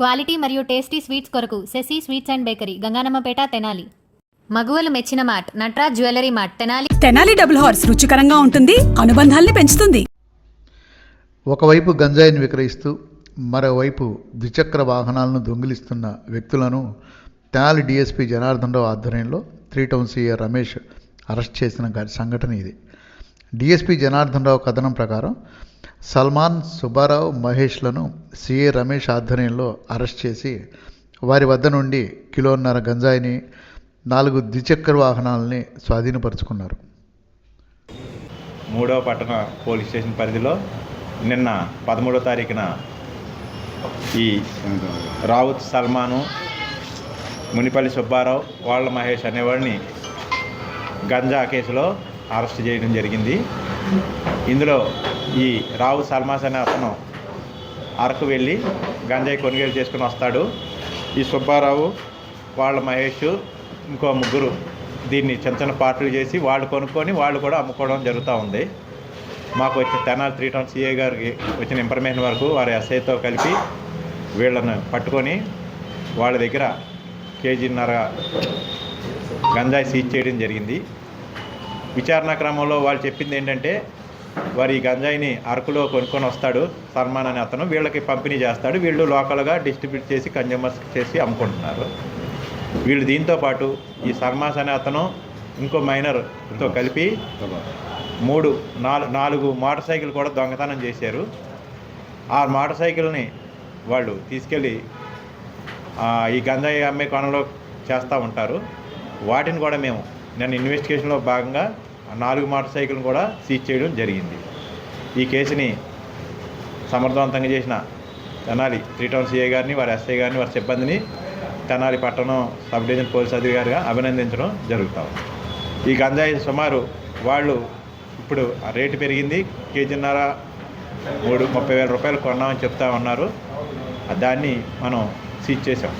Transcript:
Quality మరియు tasty sweets కొరకు Shashi sweets and bakery Ganganammapeta Tenali. మగువలు మెచ్చిన mart Natraj jewellery mart Tenali. Tenali double horse రుచికరంగా ఉంటుంది అనుబంధాల్ని పెంచుతుంది. ఒకవైపు గంజాయిని విక్రయిస్తూ మరోవైపు ద్విచక్ర వాహనాలను దొంగిలిస్తున్న వ్యక్తులను తెనాలి డిఎస్పీ జనార్దన్ రావు ఆధ్వర్యంలో three town CA Ramesh arrest చేసిన సంఘటన ఇది. డిఎస్పీ జనార్దన్ రావు కథనం ప్రకారం సల్మాన్ సుబ్బారావు మహేష్లను సిఏ రమేష్ ఆధ్వర్యంలో అరెస్ట్ చేసి వారి వద్ద నుండి కిలోన్నర గంజాయిని నాలుగు ద్విచక్ర వాహనాలని స్వాధీనపరుచుకున్నారు. మూడవ పట్టణ పోలీస్ స్టేషన్ పరిధిలో నిన్న పదమూడో తారీఖున ఈ రావుత్ సల్మాను మునిపల్లి సుబ్బారావు వాళ్ళ మహేష్ అనేవాడిని గంజా కేసులో అరెస్ట్ చేయడం జరిగింది. ఇందులో ఈ రావు సల్మాస్ అనే అతను అరకు వెళ్ళి గంజాయి కొనుగోలు చేసుకుని వస్తాడు. ఈ సుబ్బారావు వాళ్ళ మహేష్ ఇంకో ముగ్గురు దీన్ని చిన్న చిన్న పార్టీలు చేసి వాళ్ళు కొనుక్కొని వాళ్ళు కూడా అమ్ముకోవడం జరుగుతూ ఉంది. మాకు వచ్చిన తెనాలి త్రీ టౌన్ సిఏ గారికి వచ్చిన ఇన్ఫర్మేషన్ వరకు వారి ఎస్ఐతో కలిపి వీళ్ళను పట్టుకొని వాళ్ళ దగ్గర కేజీన్నర గంజాయి సీజ్ చేయడం జరిగింది. విచారణ క్రమంలో వాళ్ళు చెప్పింది ఏంటంటే వారి ఈ గంజాయిని అరకులో కొనుక్కొని వస్తాడు సల్మాన్ అనే అతను. వీళ్ళకి పంపిణీ చేస్తాడు. వీళ్ళు లోకల్గా డిస్ట్రిబ్యూట్ చేసి కన్జ్యూమర్స్ చేసి అమ్ముకుంటున్నారు. వీళ్ళు దీంతో పాటు ఈ సల్మాస్ అనే అతను ఇంకో మైనర్తో కలిపి మూడు నాలుగు నాలుగు మోటార్ సైకిల్ కూడా దొంగతనం చేశారు. ఆ మోటార్ సైకిల్ని వాళ్ళు తీసుకెళ్ళి ఈ గంజాయి అమ్మే కొనలో చేస్తూ ఉంటారు. వాటిని కూడా మేము నేను ఇన్వెస్టిగేషన్లో భాగంగా నాలుగు మోటార్ సైకిల్ని కూడా సీజ్ చేయడం జరిగింది. ఈ కేసుని సమర్థవంతంగా చేసిన తెనాలి త్రీ టౌన్ సిఐ గారిని వారి ఎస్ఐ గారిని వారి సిబ్బందిని తెనాలి పట్టణం సబ్ డివిజన్ పోలీస్ అధికారిగా అభినందించడం జరుగుతాం. ఈ గంజాయి సుమారు వాళ్ళు ఇప్పుడు ఆ రేటు పెరిగింది. కేజీన్నర మూడు ముప్పై వేల రూపాయలు కొన్నామని చెప్తా ఉన్నారు. దాన్ని మనం సీజ్ చేసాం